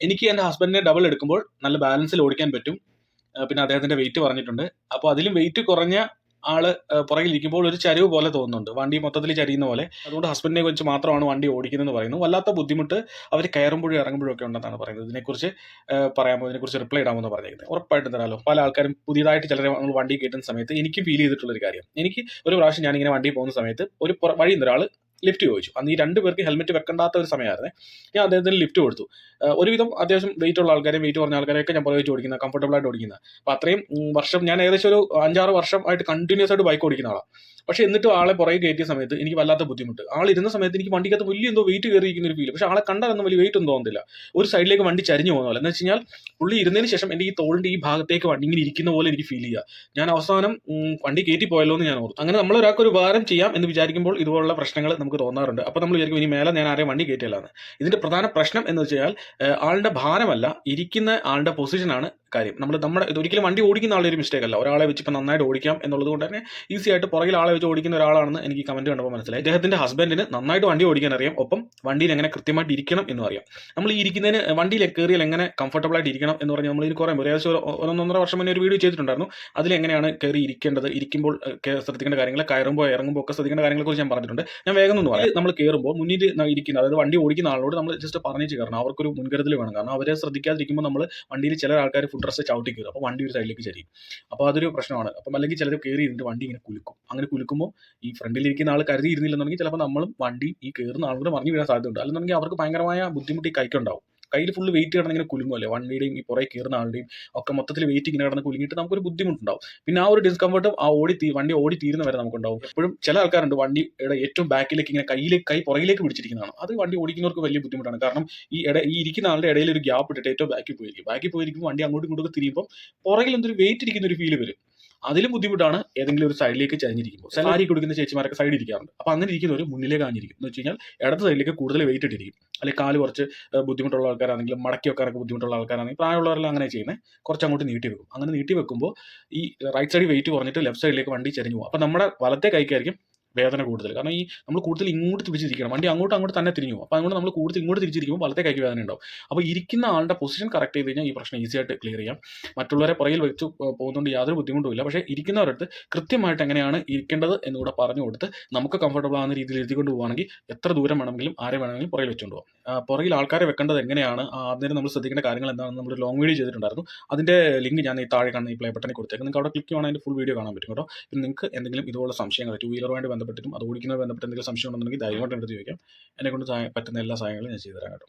എനിക്ക് എന്റെ ഹസ്ബൻഡിനെ ഡബിൾ എടുക്കുമ്പോൾ നല്ല ബാലൻസിൽ ഓടിക്കാൻ പറ്റും. പിന്നെ അദ്ദേഹത്തിന്റെ വെയിറ്റ് പറഞ്ഞിട്ടുണ്ട്. അപ്പോൾ അതിലും വെയിറ്റ് കുറഞ്ഞ ആൾ പുറകിലിരിക്കുമ്പോൾ ഒരു ചരിവ് പോലെ തോന്നുന്നുണ്ട്. വണ്ടി മൊത്തത്തിൽ ചരിയുന്ന പോലെ. അതുകൊണ്ട് ഹസ്ബൻഡിനെ വെച്ച് മാത്രമാണ് വണ്ടി ഓടിക്കുന്നതെന്ന് പറയുന്നു വല്ലാത്ത ബുദ്ധിമുട്ട് അവർ കയറുമ്പോഴും ഇറങ്ങുമ്പോഴും ഒക്കെ ഉണ്ടെന്നാണ് പറയുന്നത്. ഇതിനെക്കുറിച്ച് പറയാമോ? ഇതിനെക്കുറിച്ച് റിപ്ലൈ ഇടാമെന്ന് പറഞ്ഞിരിക്കുന്നത് ഉറപ്പായിട്ടും തരാമല്ലോ പല ആൾക്കാരും പുതിയതായിട്ട് ചിലരെ നമ്മൾ വണ്ടി കയറ്റുന്ന സമയത്ത് എനിക്ക് ഫീൽ ചെയ്തിട്ടുള്ള ഒരു കാര്യം. എനിക്ക് ഒരു പ്രാവശ്യം ഞാനിങ്ങനെ വണ്ടി പോകുന്ന സമയത്ത് ഒരു വഴി ഒരാൾ ലിഫ്റ്റ് ചോദിച്ചു. അന്ന് ഈ രണ്ട് പേർക്ക് ഹെൽമെറ്റ് വെക്കണ്ടാത്ത ഒരു സമയമായിരുന്നു. ഞാൻ അദ്ദേഹത്തിന് ലിഫ്റ്റ് കൊടുത്തു. ഒരുവിധം അത്യാവശ്യം വെയിറ്റ് ഉള്ള ആൾക്കാരെ വെയിറ്റ് കുറഞ്ഞ ആൾക്കാരെയൊക്കെ ഞാൻ പുറകെ ഓടിക്കുന്ന കംഫർട്ടബിൾ ആയിട്ട് ഓടിക്കുന്ന അപ്പോൾ അത്രയും വർഷം ഞാൻ ഏകദേശം ഒരു അഞ്ചാറ് വർഷം ആയിട്ട് കണ്ടിന്യൂസ് ആയിട്ട് ബൈക്ക് ഓടിക്കുന്ന ആളാണ് പക്ഷേ എന്നിട്ടും ആളെ പുറകെ കയറ്റിയ സമയത്ത് എനിക്ക് വല്ലാത്ത ബുദ്ധിമുട്ട്. ആൾ ഇരുന്ന സമയത്ത് എനിക്ക് വണ്ടിക്കകത്ത് വലിയ എന്തോ വെയിറ്റ് കയറിയിരിക്കുന്ന ഒരു ഫീൽ പക്ഷേ ആളെ കണ്ടതൊന്നും വലിയ വെയിറ്റ് ഒന്നും തോന്നുന്നില്ല ഒരു സൈഡിലേക്ക് വണ്ടി ചരിഞ്ഞു പോകുന്ന പോലെ. എന്ന് വെച്ച് കഴിഞ്ഞാൽ പുള്ളി ഇരുന്നതിന് ശേഷം എന്റെ ഈ തോളിന്റെ ഈ ഭാഗത്തേക്ക് വണ്ടി ഇങ്ങനെ ഇരിക്കുന്ന പോലെ എനിക്ക് ഫീൽ ചെയ്യുക. ഞാൻ അവസാനം വണ്ടി കയറ്റി പോയല്ലോ എന്ന് ഞാൻ ഓർത്തു. അങ്ങനെ നമ്മൾ ഒരാൾക്ക് ഒരു ഉപകാരം ചെയ്യാം എന്ന് വിചാരിക്കുമ്പോൾ ഇതുപോലുള്ള പ്രശ്നങ്ങൾ നമുക്ക് തോന്നാറുണ്ട്. അപ്പോൾ നമ്മൾ വിചാരിക്കും ഇനി മേലെ ഞാൻ ആരെയും വണ്ടി കയറ്റിയല്ലാന്ന്. ഇതിന്റെ പ്രധാന പ്രശ്നം എന്ന് വെച്ച് കഴിഞ്ഞാൽ ആളുടെ ഭാരമല്ല. ഇരിക്കുന്ന ആളുടെ പൊസിഷനാണ് കാര്യം. നമ്മൾ നമ്മുടെ ഇത് ഒരിക്കലും വണ്ടി ഓടിക്കുന്ന ആളുടെ ഒരു മിസ്റ്റേക്ക് അല്ല. ഒരാളെ വെച്ച് ഇപ്പം നന്നായിട്ട് ഓടിക്കാം എന്നുള്ളത് കൊണ്ട് തന്നെ ഈസി ആയിട്ട് പുറകിൽ ആളെ വെച്ച് ഓടിക്കുന്ന ഒരാളാണെന്ന് എനിക്ക് കമന്റ് കണ്ടപ്പോൾ മനസ്സിലായി. അദ്ദേഹത്തിന്റെ ഹസ്ബൻഡിന് നന്നായിട്ട് വണ്ടി ഓടിക്കാൻ അറിയാം. ഒപ്പം വണ്ടിയിൽ എങ്ങനെ കൃത്യമായിട്ട് ഇരിക്കണം എന്ന് അറിയാം. നമ്മൾ ഈ ഇരിക്കുന്നതിന് വണ്ടിയിൽ കയറിയാൽ എങ്ങനെ കംഫർട്ടബിൾ ആയിട്ട് ഇരിക്കണം എന്ന് പറഞ്ഞാൽ നമ്മൾ ഇതിന് കുറേ ഏകദേശം ഒരു ഒന്നൊന്നര വർഷം മുന്നേ ഒരു വീഡിയോ ചെയ്തിട്ടുണ്ടായിരുന്നു. അതിൽ എങ്ങനെയാണ് കയറി ഇരിക്കേണ്ടത്? ഇരിക്കുമ്പോൾ ശ്രദ്ധിക്കേണ്ട കാര്യങ്ങൾ കയറുമ്പോൾ ഇറങ്ങുമ്പോൾ ഒക്കെ ശ്രദ്ധിക്കേണ്ട കാര്യങ്ങളെ കുറിച്ച് ഞാൻ പറഞ്ഞിട്ടുണ്ട്. ഞാൻ വേഗം ഒന്ന് പറയാം. നമ്മൾ കയറുമ്പോൾ മുന്നിൽ ഇരിക്കുന്ന അതായത് വണ്ടി ഓടിക്കുന്ന ആളോട് നമ്മൾ ജസ്റ്റ് പറഞ്ഞു കയറണം അവർക്കൊരു മുൻകരുതൽ വേണം. കാരണം അവരെ ശ്രദ്ധിക്കാതിരിക്കുമ്പോൾ നമ്മൾ വണ്ടിയിൽ ചില ആൾക്കാർ ഡ്രസ്സ് ചവിട്ടി കയറും അപ്പോൾ വണ്ടി ഒരു സൈഡിലേക്ക് ചരിയും. അപ്പോൾ അതൊരു പ്രശ്നമാണ്. അപ്പം അല്ലെങ്കിൽ ചിലർ കയറി ഇരുന്നിട്ട് വണ്ടി ഇങ്ങനെ കുലുക്കും. അങ്ങനെ കുലുക്കുമ്പോൾ ഈ ഫ്രണ്ടിലിരിക്കുന്ന ആൾ കരുതി ഇരുന്നില്ലെന്നുണ്ടെങ്കിൽ ചിലപ്പോൾ നമ്മളും വണ്ടി ഈ കയറുന്ന ആളുകൂടെ മറിഞ്ഞു വീഴാൻ സാധ്യതയുണ്ട്. അല്ലെന്നുണ്ടെങ്കിൽ അവർക്ക് ഭയങ്കരമായ ബുദ്ധിമുട്ട് ഈ കൈക്കുണ്ടാവും. കയ്യിൽ ഫുള്ള് വെയിറ്റ് കിടന്ന് ഇങ്ങനെ കുലുങ്ങുമല്ലേ വണ്ടിയുടെയും ഈ പുറകെ കയറുന്ന ആളുടെയും ഒക്കെ മൊത്തത്തിൽ വെയിറ്റ് ഇങ്ങനെ കിടന്ന് കുലുങ്ങിയിട്ട് നമുക്കൊരു ബുദ്ധിമുട്ടുണ്ടാവും. പിന്നെ ആ ഒരു ഡിസ്കംഫർട്ടും ആ ഓടി വണ്ടി ഓടി തീരുന്ന വരെ നമുക്കുണ്ടാവും. എപ്പോഴും ചില ആൾക്കാരുണ്ട് വണ്ടിയുടെ ഏറ്റവും ബാക്കിലേക്ക് ഇങ്ങനെ കയ്യിലേക്ക് കൈ പുറകിലേക്ക് പിടിച്ചിരിക്കുന്നതാണ്. അത് വണ്ടി ഓടിക്കുന്നവർക്ക് വലിയ ബുദ്ധിമുട്ടാണ്. കാരണം ഈ ഇട ഈ ഇരിക്കുന്ന ആളുടെ ഇടയിൽ ഒരു ഗ്യാപ്പ് ഇട്ടിട്ട് ഏറ്റവും ബാക്കിൽ പോയിരിക്കും. ബാക്കിൽ പോയിരിക്കുമ്പോൾ വണ്ടി അങ്ങോട്ടും ഇങ്ങോട്ടും തിരിയുമ്പോൾ പുറകിൽ എന്തൊരു വെയിറ്റ് ഇരിക്കുന്ന ഒരു ഫീൽ വരും. അതിലും ബുദ്ധിമുട്ടാണ് ഏതെങ്കിലും ഒരു സൈഡിലേക്ക് ചരിഞ്ഞിരിക്കുമ്പോൾ. സലാരി കൊടുക്കുന്ന ചേച്ചിമാരൊക്കെ സൈഡിൽ ഇരിക്കാറുണ്ട്. അപ്പോൾ അങ്ങനെ ഇരിക്കുന്നവർ മുന്നിലേക്ക് ആഞ്ഞിരിക്കും. എന്ന് വെച്ച് കഴിഞ്ഞാൽ ഇടത് സൈഡിലേക്ക് കൂടുതൽ വെയിറ്റ് ഇട്ടിരിക്കും. അല്ലെങ്കിൽ കാൽ കുറച്ച് ബുദ്ധിമുട്ടുള്ള ആൾക്കാരാണെങ്കിലും മടക്കി വെക്കാനൊക്കെ ബുദ്ധിമുട്ടുള്ള ആൾക്കാരാണെങ്കിൽ പ്രായമുള്ളവരെല്ലാം അങ്ങനെ ചെയ്യുന്നത് കുറച്ച് അങ്ങോട്ട് നീട്ടി വെക്കും. അങ്ങനെ നീട്ടി വെക്കുമ്പോൾ ഈ റൈറ്റ് സൈഡ് വെയിറ്റ് കുറഞ്ഞിട്ട് ലെഫ്റ്റ് സൈഡിലേക്ക് വണ്ടി ചരിഞ്ഞു പോകും. അപ്പോൾ നമ്മുടെ വലത്തെ കൈക്കായിരിക്കും വേദന കൂടുതൽ. കാരണം ഈ നമ്മൾ കൂടുതൽ ഇങ്ങോട്ട് തിരിച്ചിരിക്കണം. വണ്ടി അങ്ങോട്ട് അങ്ങോട്ട് തന്നെ തിരിഞ്ഞു പോകും. അപ്പോൾ അതുകൊണ്ട് നമ്മൾ കൂടുതൽ ഇങ്ങോട്ട് തിരിച്ചിരിക്കുമ്പോൾ വലത്തെ കൈക്ക് വേദന ഉണ്ടാവും. അപ്പോൾ ഇരിക്കുന്ന ആളുടെ പൊസിഷൻ കറക്റ്റ് ചെയ്ത് കഴിഞ്ഞാൽ ഈ പ്രശ്നം ഈസി ആയിട്ട് ക്ലിയർ ചെയ്യാം. മറ്റുള്ളവരെ പുറയിൽ വെച്ച് പോകുന്നതുകൊണ്ട് യാതൊരു ബുദ്ധിമുട്ടും ഇല്ല. പക്ഷേ ഇരിക്കുന്നവരടുത്ത് കൃത്യമായിട്ട് എങ്ങനെയാണ് ഇരിക്കേണ്ടത് എന്നുകൂടെ പറഞ്ഞു കൊടുത്ത് നമുക്ക് കംഫർട്ടബിൾ ആകുന്ന രീതിയിൽ എഴുതിക്കൊണ്ട് പോകുകയാണെങ്കിൽ എത്ര ദൂരം വേണമെങ്കിലും ആരെ വേണമെങ്കിലും പുറയിൽ വെച്ചുകൊണ്ട് പോകാം. പുറകിൽ ആൾക്കാരെ വെക്കേണ്ടത് എങ്ങനെയാണ്? അതിന് നമ്മൾ ശ്രദ്ധിക്കേണ്ട കാര്യങ്ങൾ എന്താണെന്ന് നമ്മൾ ലോങ് വീഡിയോ ചെയ്തിട്ടുണ്ടായിരുന്നു. അതിന്റെ ലിങ്ക് ഞാൻ ഈ താഴെ കാണുന്ന ഈ പ്ലേ ബട്ടണിൽ കൊടുത്തേക്കും. നിങ്ങൾക്ക് അവിടെ ക്ലിക്ക് ചെയ്യുകയാണെങ്കിൽ അതിന്റെ ഫുൾ വീഡിയോ കാണാൻ പറ്റും കേട്ടോ. പിന്നെ നിങ്ങൾക്ക് എന്തെങ്കിലും ഇതുപോലെ സംശയങ്ങൾ ടൂ വീലറുമായിട്ട് ബന്ധപ്പെട്ടിട്ടും അത് ഓടിക്കുന്നതുമായി ബന്ധപ്പെട്ട് എന്തെങ്കിലും സംശയം ഉണ്ടെന്നുണ്ടെങ്കിൽ ധൈര്യമായിട്ട് എടുത്ത് ചോദിക്കാം. എന്നെ കൊണ്ട് സഹായ- പറ്റുന്ന എല്ലാ സഹായങ്ങളും ഞാൻ ചെയ്തു തരാം കേട്ടോ.